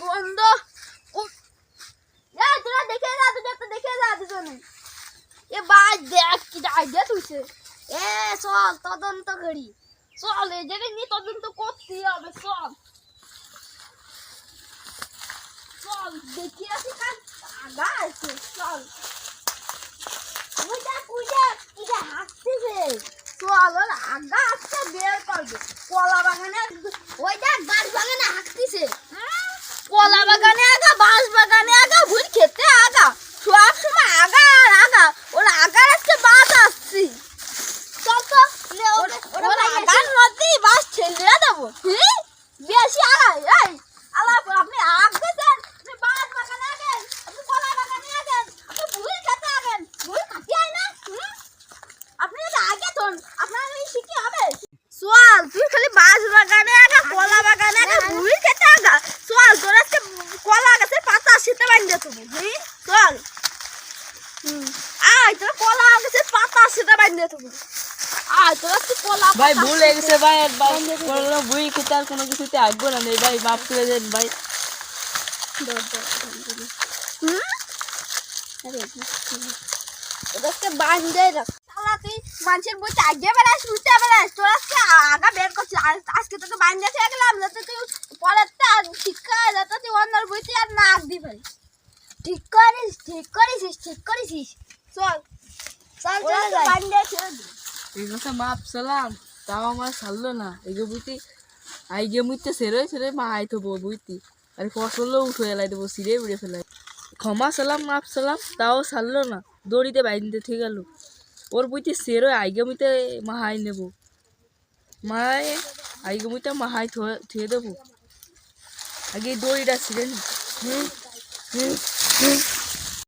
গন্ধ তোরা দেখে যা তুই একটা দেখে যা দুজনে। এ, ভাই, দেখ কি আইডিয়া তুইছে এ, চল, তদন্ত করি। চল, এই জায়গায় নিয়ে তদন্ত করতে হবে, চল। চল, দেখি আছি কাজ আগা আছে, চল। কুইটা কুইটা কিটা হাসতেছে। চল, ওর আগা আসতে বের করবে। কলা বাগানে আয় তোর কলা পাতা তুমি আয় তোর কলা ভাই ভুল হয়ে গেছে বই খেতে আর কোনো কিছুতে আসব না নেই ভাই মাফ করে দেন ভাই। ওদেরকে বান্ধে রাখ। তুই মানুষের বইতে আগে বেড়াস উঠতে বেড়াস তোর আজকে আগা বের করছিস। আজ- আজকে তোকে বান্ধে থেকে গেলাম যাতে তুই পরেরটা শিক্ষা যাতে তুই অন্যর বইতে আর না আগ দি ঠিক করিস ঠিক করিস ঠিক করিস। চল। চল চল এই কথা মাপ সালাম তাও আমার ছাড়লো না। এগে বুঝতি আইগে মুইতে সেরে সেরে মা আইতো বউ বুঝতি। আর ফসলও উঠে এলাই দেবো সিরে উড়ে ফেলাই। ক্ষমা সালাম মাপ সালাম তাও ছাড়লো না। দড়িতে বাইন্দে ঠিক গেল ওর বুঝতি সেরো আইগে মুইতে মাহাই নেব। মায় আইগে মুইতে মাহাই থুয়ে দেবো। আগে দড়িটা ছিঁড়ে নি। হুম হুম হুম।